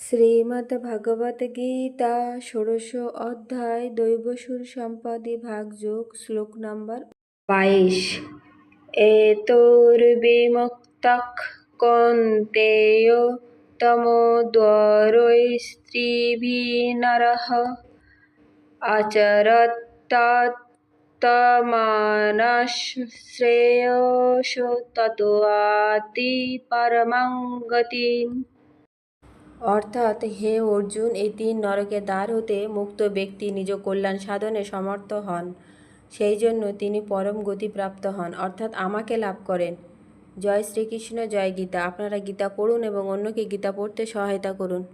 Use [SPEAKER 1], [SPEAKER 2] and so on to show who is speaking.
[SPEAKER 1] শ্রীমদ্ভগবদ্গীতা, ষোড়শ অধ্যায়, দৈবসুর সম্পদে ভাগযোগ শ্লোক নম্বর বাইশ। এতোর্বিমুক্তঃ কৌন্তেয় তমোদ্বারৈস্ত্রিভির্নরः আচরত্তত্তমানস শ্রেয়স ততোয়াতি পরমাং গতিম অর্থাৎ হে অর্জুন, এই তিন নরকে দ্বার হতে মুক্ত ব্যক্তি নিজ কল্যাণ সাধনে সমর্থ হন। সেই জন্য তিনি পরম গতিপ্রাপ্ত হন, অর্থাৎ আমাকে লাভ করেন। জয় শ্রীকৃষ্ণ, জয় গীতা। আপনারা গীতা পড়ুন এবং অন্যকে গীতা পড়তে সহায়তা করুন।